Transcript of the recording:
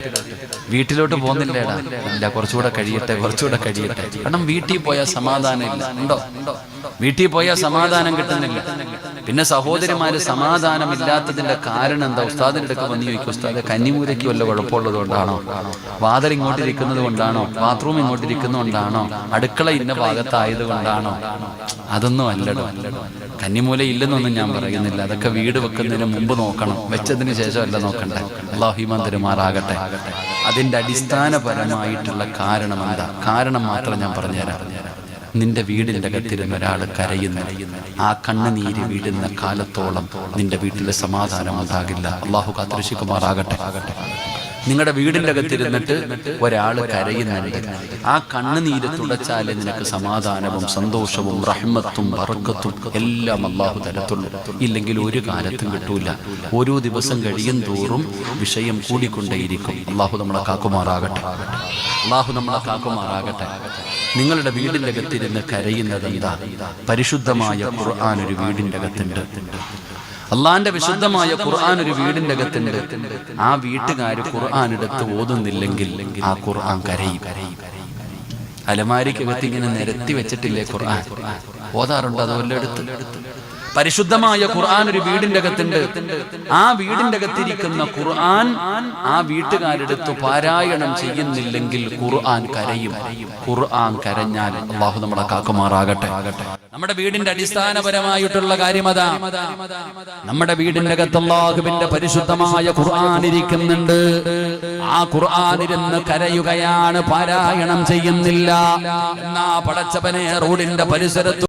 Gracias. വീട്ടിലോട്ട് പോകുന്നില്ലേടാ? ഇല്ല കുറച്ചുകൂടെ കഴിയട്ടെ കുറച്ചുകൂടെ കഴിയട്ടെ. കാരണം വീട്ടിൽ പോയാൽ സമാധാനം ഇല്ല. ഉണ്ടോ? വീട്ടിൽ പോയാൽ സമാധാനം കിട്ടുന്നില്ല. പിന്നെ സഹോദരിമാര് സമാധാനം ഇല്ലാത്തതിന്റെ കാരണം എന്താ? ഉസ്താദിന്റെ അടുക്ക് വന്ന് ചോദിക്കും ഉസ്താദ് കന്നിമൂരയ്ക്ക് വല്ല കുഴപ്പമുള്ളത് കൊണ്ടാണോ വാതിൽ ഇങ്ങോട്ടിരിക്കുന്നത് കൊണ്ടാണോ ബാത്റൂം ഇങ്ങോട്ടിരിക്കുന്നത് കൊണ്ടാണോ അടുക്കള ഇന്ന ഭാഗത്തായത് കൊണ്ടാണോ അതൊന്നും അല്ലടോ. കന്നിമൂല ഇല്ലെന്നൊന്നും ഞാൻ പറയുന്നില്ല. അതൊക്കെ വീട് വെക്കുന്നതിന് മുമ്പ് നോക്കണം. വെച്ചതിന് ശേഷം അല്ല നോക്കണ്ടേ അള്ളാഹിമാൻ തരുമാറാകട്ടെ അതിന്റെ അടിസ്ഥാനപരമായിട്ടുള്ള കാരണം എന്താ കാരണം മാത്രം ഞാൻ പറഞ്ഞുതരാം. നിന്റെ വീടിന്റെ അകത്തിരുന്ന് ഒരാൾ കരയുന്ന. ആ കണ്ണുനീര് വീടുന്ന കാലത്തോളം നിന്റെ വീട്ടിലെ സമാധാനം ഉണ്ടാകില്ല. അള്ളാഹു കാത്തിരക്ഷിക്കുമാറാകട്ടെ. നിങ്ങളുടെ വീടിന്റെ അകത്തിരുന്നിട്ട് ഒരാൾ കരയുന്നുണ്ട്. ആ കണ്ണുനീര് തുടച്ചാൽ നിനക്ക് സമാധാനവും സന്തോഷവും റഹ്മത്തും ബർക്കത്തും എല്ലാം അള്ളാഹു തരത്തുള്ളൂ ഇല്ലെങ്കിൽ ഒരു കാലത്തും കിട്ടൂല. ഓരോ ദിവസം കഴിയും തോറും വിഷയം കൂടിക്കൊണ്ടേയിരിക്കും. അള്ളാഹു നമ്മളെ കാക്കുമാറാകട്ടെ. അള്ളാഹു നമ്മളെ കാക്കുമാറാകട്ടെ. നിങ്ങളുടെ വീടിന്റെ അകത്തിരുന്ന് കരയുന്നത് എന്താ പരിശുദ്ധമായ ഖുർആൻ ഒരു വീടിന്റെ അകത്തുണ്ട്. അള്ളാന്റെ വിശുദ്ധമായ ഖുർആൻ ഒരു വീടിന്റെ അകത്തുണ്ട്. ആ വീട്ടുകാര് ഖുർആൻ എടുത്ത് ഓതുന്നില്ലെങ്കിൽ ആ ഖുർആൻ കരയും. അലമാരിക്കകത്ത് ഇങ്ങനെ നിരത്തി വെച്ചിട്ടില്ലേ ഖുർആൻ? ഓതാറുണ്ട് അത് വല്ലയിടത്ത് പരിശുദ്ധമായ ഖുർആൻ ഒരു വീടിന്റെ അകത്തുണ്ട്. ആ വീടിന്റെ അകത്തിരിക്കുന്ന ഖുർആൻ ആ വീട്ടുകാരെടുത്ത് പാരായണം ചെയ്യുന്നില്ലെങ്കിൽ ഖുർആൻ കരയും. ഖുർആൻ കരഞ്ഞാൽ അള്ളാഹു നമ്മളെ കാക്കുമാറാകട്ടെ. നമ്മുടെ വീടിന്റെ അടിസ്ഥാനപരമായിട്ടുള്ള കാര്യം അതാ നമ്മുടെ വീടിന്റെ അകത്ത് അള്ളാഹുവിന്റെ പരിശുദ്ധമായ ഖുർആൻ ഇരിക്കുന്നുണ്ട്. ആ ഖുർആൻ ഇരുന്ന് കരയുകയാണ് പാരായണം ചെയ്യുന്നില്ല. എന്നാ പടച്ചവനെ റോഡിന്റെ പരിസരത്ത്